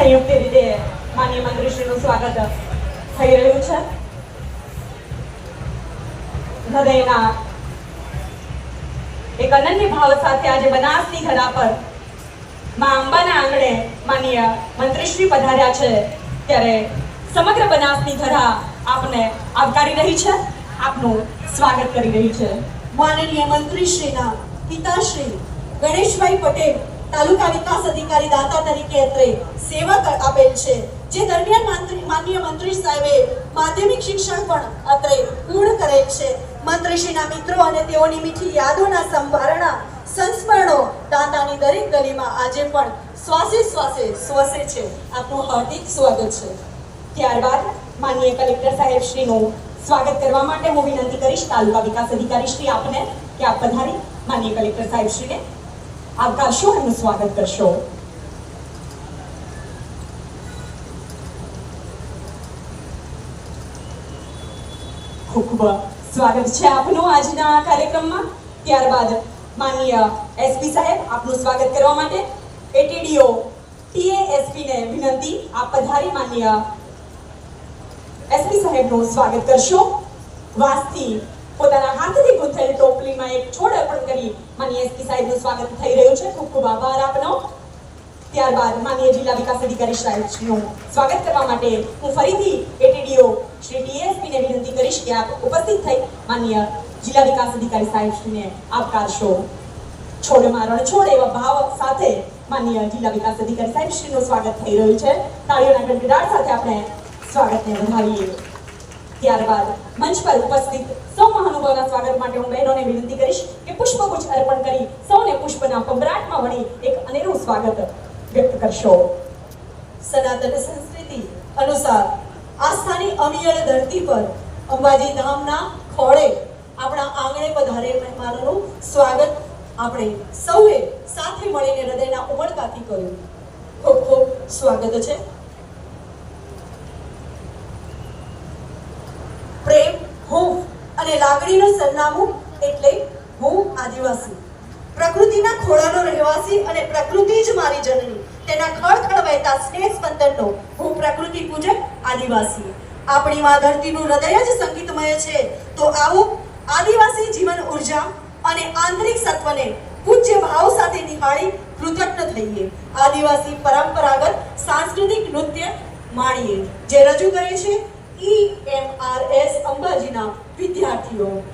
સંયુક્ત રીતે માનીય મંત્રીશ્રીનું સ્વાગત થઈ રહ્યું છે. હૃદયના એક અનન્ય ભાવ સાથે આજે બનાસની ધરા પરમાં અંબાના આંગણે માનીય મંત્રીશ્રી પધાર્યા છે. ત્યારે સમગ્ર બનાસની ધરા આપને આવકારી રહી છે. આપનું સ્વાગત કરી રહી છે. માનનીય મંત્રીશ્રીના પિતાશ્રી ગણેશભાઈ પટેલ તાલુકા વિકાસ અધિકારી દાતા તરીકે અત્રે સેવા આપેલ છે. જે દરમિયાન માનનીય મંત્રી સાહેબે માધ્યમિક શિક્ષણ પણ અત્રે પૂર્ણ કરેલ છે. મંત્રીશ્રીના મિત્રો અને તેઓની મીઠી યાદોના સંભારણા સંસ્મરણો દાતાની દરેક ગલીમાં આજે પણ શ્વાસે શ્વાસે શ્વસે છે. આપનું હાર્દિક સ્વાગત છે. ત્યારબાદ માનનીય કલેક્ટર સાહેબ શ્રીનું સ્વાગત કરવા માટે હું વિનંતી કરીશ. તાલુકા વિકાસ અધિકારી શ્રી આપને કે આપ પધારી માનનીય કલેક્ટર સાહેબ શ્રીને આવકારશો એમનું સ્વાગત કરશો ખૂબ ખૂબ સ્વાગત છે આપનું આજના આ કાર્યક્રમમાં ત્યારબાદ માનનીય એસપી સાહેબ, આપનું સ્વાગત કરવા માટે એટીડીઓ ટીએએસપી ને વિનંતી આપ પધારી માનનીય એસપી સાહેબનું સ્વાગત કરશો. વાસથી પોતાના હાથથી ગૂંથેલ ટોપલીમાં એક છોડ અર્પણ કરી માનીય એસપી સાહેબનું સ્વાગત થઈ રહ્યું છે. ખૂબ ખૂબ આભાર આપનો. ત્યારબાદ માનીય જિલ્લા વિકાસ અધિકારી સાહેબનું સ્વાગત કરવા માટે હું ફરીથી એટીડીઓ શ્રી ડીએસપીને વિનંતી કરીશ કે આપ ઉપસ્થિત થઈ માનીય જિલ્લા વિકાસ અધિકારી સાહેબશ્રીને આવકારશો. છોડમાં રણછોડ એવા ભાવ સાથે માનનીય જિલ્લા વિકાસ અધિકારી સાહેબશ્રીનું સ્વાગત થઈ રહ્યું છે. તાળીઓના ગડગડાટ સાથે આપણે સ્વાગતને વધાવીએ ત્યારબાદ મંચ પર ઉપસ્થિત સૌ મહાનુભાવોના સ્વાગત માટે હું બહેનોને વિનંતી કરીશ કે પુષ્પગુચ્છ અર્પણ કરી સૌને પુષ્પના પંબરાટમાં વળી એક અનેરું સ્વાગત વ્યક્ત કરશો. સનાતન સંસ્કૃતિ અનુસાર આસ્થાની અમિયળ ધરતી પર અંબાજી ધામના ખોળે આપણા આંગણે પધારેલ મહેમાનોનું સ્વાગત આપણે સૌએ સાથે મળીને હૃદયના ઉમળકાથી કર્યું. ખૂબ ખૂબ સ્વાગત છે. અને લાગણીનું સરનામું એટલે હું આદિવાસી. પ્રકૃતિના ખોળાનો રહેવાસી અને પ્રકૃતિ જ મારી જનની. તેના ખળખળ વહેતા સ્નેહ સ્પંદનનો હું પ્રકૃતિ પૂજક આદિવાસી. આપણી માં ધરતીનું હૃદય જ સંગીતમય છે. તો આવો આદિવાસી જીવન ઊર્જા અને આંતરિક સત્વને પૂજ્ય ભાવ સાથે નિહાળી કૃતજ્ઞ થઈએ. આદિવાસી પરંપરાગત સાંસ્કૃતિક નૃત્ય માણીએ. જે રજૂ કરે છે ઈ એમ આર એસ અંબાજીના વિદ્યાર્થીઓ